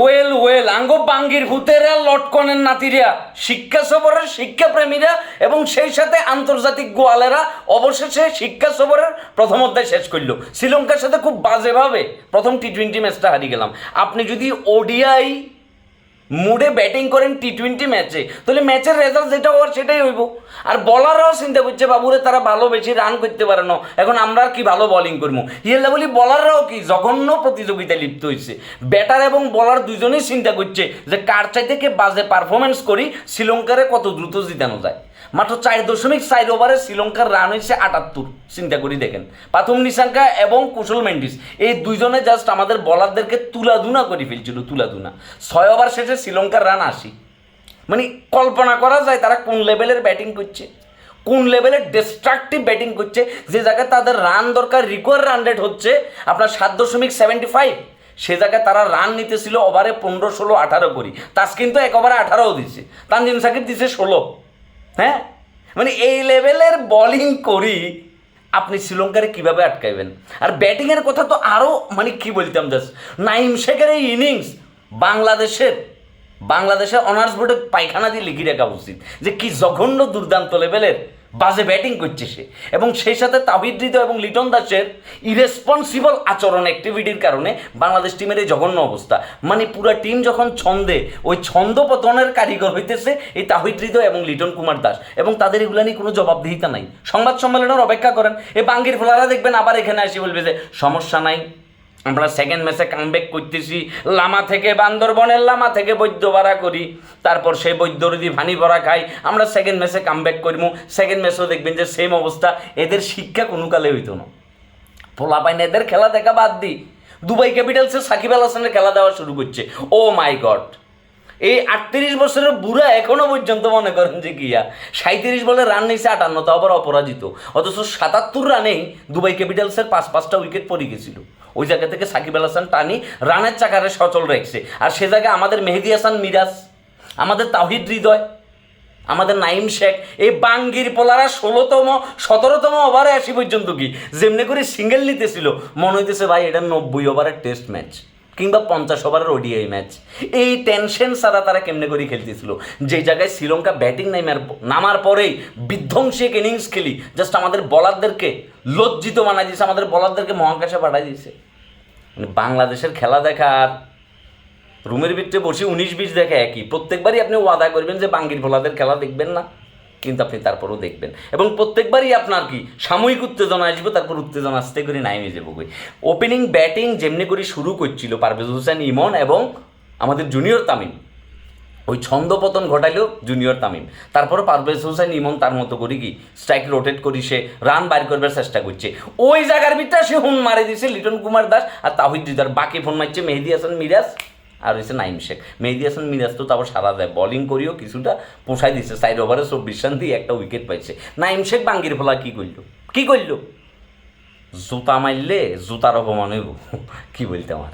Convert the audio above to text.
Well well. আঙ্গ বাঙ্গির হুতেরা লটকনের নাতিরা, শিক্ষা সফরের শিক্ষাপ্রেমীরা এবং সেই সাথে আন্তর্জাতিক গোয়ালেরা অবশেষে শিক্ষা সফরের প্রথম অধ্যায় শেষ করল। শ্রীলঙ্কার সাথে খুব বাজেভাবে প্রথম টি টোয়েন্টি ম্যাচটা হারিয়ে গেলাম। আপনি যদি ওডিআই মুডে ব্যাটিং করেন টি টোয়েন্টি ম্যাচে তাহলে ম্যাচের রেজাল্ট যেটা হওয়ার সেটাই হইব। আর বলাররাও চিন্তা করছে, বাবুরে, তারা ভালো বেশি রান করতে পারে না। এখন আমরা কি ভালো বলিং করব? ইয়েলা বলি বলাররাও কি জঘন্য প্রতিযোগিতায় লিপ্ত হয়েছে ব্যাটার এবং বলার দুজনেই চিন্তা করছে যে কার চাইতে কে বাজে পারফরমেন্স করি, শ্রীলঙ্কারে কত দ্রুত জিতানো যায়। মাত্র চার দশমিক চার ওভারে শ্রীলঙ্কার রান হয়েছে আটাত্তর। চিন্তা করি দেখেন। পাথুম নিশাঙ্কা এবং কুশল মেন্ডিস, এই দুইজনে জাস্ট আমাদের বলারদেরকে তুলাধুনা করে ফেলছিল, তুলাধুনা। ছয় ওভার শেষে শ্রীলঙ্কার রান আসি মানে কল্পনা করা যায় তারা কোন লেভেলের ব্যাটিং করছে। কোন লেভেলের ডিস্ট্রাকটিভ ব্যাটিং করছে। যে জায়গায় তাদের রান দরকার রিকোয়ার রান রেট হচ্ছে আপনার সাত দশমিক সেভেন্টি ফাইভ সে জায়গায় তারা রান নিতেছিল ওভারে পনেরো, ষোলো, আঠারো করি। তাস কিন্তু এক ওভারে আঠারোও দিছে। তানজিম সাকিব দিছে ষোলো। হ্যাঁ? মানে এই লেভেলের বলিং করি আপনি শ্রীলঙ্কারে কীভাবে আটকাইবেন? আর ব্যাটিংয়ের কথা তো আরও মানে কি বলতাম জাস্ট নাইম শেখের এই ইনিংস বাংলাদেশের বাংলাদেশের অনার্স বোর্ডে পায়খানা দিয়ে লিখি রাখা উচিত যে কি জঘন্য দুর্দান্ত লেভেলের বাজে ব্যাটিং করছে সে। এবং সেই সাথে হৃদয় এবং লিটন দাসের ইরেসপন্সিবল আচরণ অ্যাক্টিভিটির কারণে বাংলাদেশ টিমের এই জঘন্য অবস্থা। মানে পুরো টিম যখন ছন্দে, ওই ছন্দ পতনের কারিগর হইতেছে এই তাহিদ এবং লিটন কুমার দাস। এবং তাদের এগুলা নিয়ে কোনো জবাবদিহিতা নাই। সংবাদ সম্মেলনের অপেক্ষা করেন। এই বাঙ্গির ফোলারা দেখবেন আবার এখানে আসি বলবে যে, সমস্যা নাই। আমরা সেকেন্ড ম্যাচে কামব্যাক করতেছি, লামা থেকে বান্দরবনের লামা থেকে বৈদ্য ভাড়া করি। তারপর সেই বৈদ্য যদি ভানি ভরা খাই, আমরা সেকেন্ড ম্যাচে কামব্যাক করব সেকেন্ড ম্যাচেও দেখবেন যে সেম অবস্থা, এদের শিক্ষা কোনো কালে হইতো না। পোলা পাইন এদের খেলা দেখা বাদ দিই দুবাই ক্যাপিটালসে সাকিব আল হাসানের খেলা দেওয়া শুরু করছে। ও মাই গড এই আটত্রিশ বছরের বুড়া এখনও পর্যন্ত মনে করেন যে কিয়া? সাঁত্রিশ বলে রান নিয়েছে আটান্ন তাও আবার অপরাজিত। অথচ সাতাত্তর রানেই দুবাই ক্যাপিটালসের পাঁচ পাঁচটা উইকেট পড়ে গেছিল। ওই জায়গা থেকে সাকিব আল হাসান টানি রানের চাকারে সচল রেখেছে। আর সে জায়গায় আমাদের মেহেদি হাসান, মিরাজ, আমাদের তাহিদ হৃদয়, আমাদের নাইম শেখ, এই বাঙ্গির পোলারা ষোলোতম, সতেরোতম ওভারে আসি পর্যন্ত কি? যেমনি করে সিঙ্গেল নিতেছিল। মনে হইতেছে, ভাই, এটা নব্বই ওভারের টেস্ট ম্যাচ কিংবা পঞ্চাশ ওভারের ওডিআই ম্যাচ এই টেনশন ছাড়া তারা কেমনে করে খেলতেছিল? যে জায়গায় শ্রীলঙ্কা ব্যাটিং নামার নামার পরেই বিধ্বংসী এক ইনিংস খেলি। জাস্ট আমাদের বলারদেরকে লজ্জিত বানাই দিয়েছে, আমাদের বলারদেরকে মহাকাশে পাঠাই দিয়েছে। মানে বাংলাদেশের খেলা দেখার রুমের ভিতরে বসে উনিশ বিশ দেখে একই। প্রত্যেকবারই আপনি ওয়াদা করবেন যে বাঙ্গির ভোলাদের খেলা দেখবেন না, কিন্তু আপনি তারপরও দেখবেন। এবং প্রত্যেকবারই আপনার কি, সাময়িক উত্তেজনা আসবে, তারপর উত্তেজনা আসতে করে নাইমে যাব ওপেনিং ব্যাটিং যেমনি করে শুরু করছিল পারভেজ হোসেন, ইমন এবং আমাদের জুনিয়র তামিম। ওই ছন্দপতন ঘটাইলো জুনিয়র তামিম। তারপরে পারভেজ হোসেন ইমন তার মতো করি কি স্ট্রাইক রোটেট করি সে রান বাইর করবার চেষ্টা করছে। ওই জায়গার ভিতরে সে হুন মারে দিছে লিটন কুমার দাস আর তাহিদ দিদার। বাকি ফোন মারছে মেহেদি হাসান মিরাজ আর হয়েছে নাইম শেখ। মেহেদি হাসান মিরাজ তো তারপর সারা দেয়। বলিং করিও কিছুটা পোষাই দিচ্ছে সাইড ওভারে চব্বিশ রান দিয়ে একটা উইকেট পাইছে। নাইম শেখ বাঙ্গির ফলা কি করল? কি করল? জুতা মারলে জুতার অপমান হইব। কি বলতে আমার?